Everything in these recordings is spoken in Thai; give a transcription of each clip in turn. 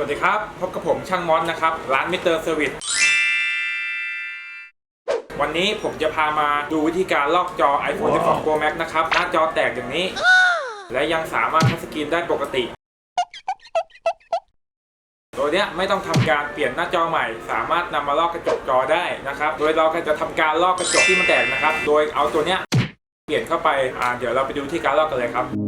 วัสดีครับ พบกับผมช่างมอสนะครับ ร้านมิเตอร์เซอร์วิสวันนี้ผมจะพามาดูวิธีการลอกจอ iPhone 12 Pro Max นะครับ หน้าจอแตกอย่างนี้ และยังสามารถทัชสกรีนได้ปกติตัวเนี้ยไม่ต้องทำการเปลี่ยนหน้าจอใหม่ สามารถนำมาลอกกระจกจอได้นะครับ โดยเราก็จะทำการลอกกระจกที่มันแตกนะครับ โดยเอาตัวเนี้ยเปลี่ยนเข้าไปอ่าเดี๋ยวเราไปดูที่การลอกกันเลยครับ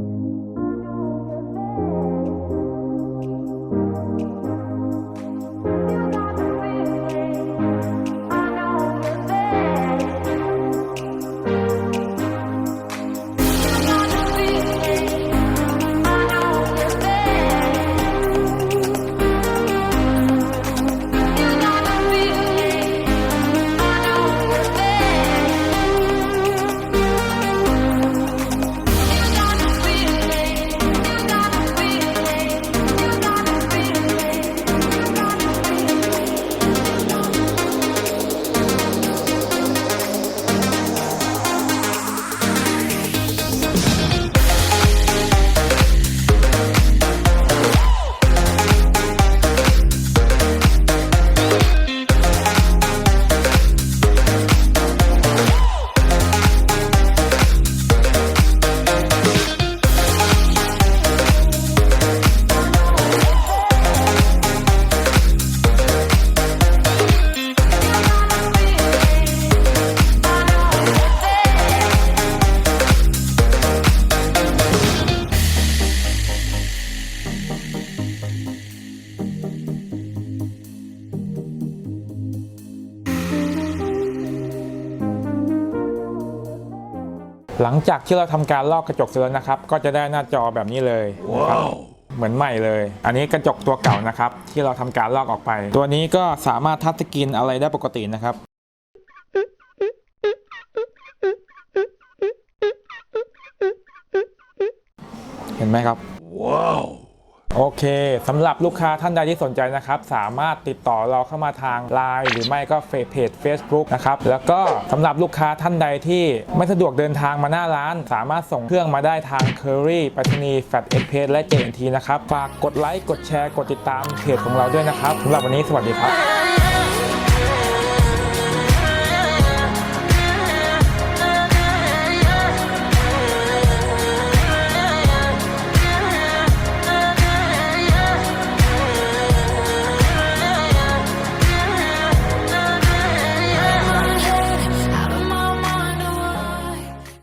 หลังจากที่เราทำการลอกกระจกเสร็จแล้วนะครับ ก็จะได้หน้าจอแบบนี้เลยนะครับเหมือนใหม่เลย อันนี้กระจกตัวเก่านะครับ ที่เราทำการลอกออกไป ตัวนี้ก็สามารถทัชสกรีนอะไรได้ปกตินะครับเห็นไหมครับ โอเคสำหรับลูกค้าท่านใดที่สนใจนะครับ สามารถติดต่อเราเข้ามาทาง Line หรือไม่ก็เฟซเพจ Facebook นะครับ แล้วก็สำหรับลูกค้าท่านใดที่ไม่สะดวกเดินทางมาหน้าร้าน สามารถส่งเครื่องมาได้ทาง Curry ปัตนีแฟตเอ็กเพและ JNT นะครับ ฝากกดไลค์ กดแชร์ กดติดตามเพจของเราด้วยนะครับสำหรับวันนี้สวัสดีครับ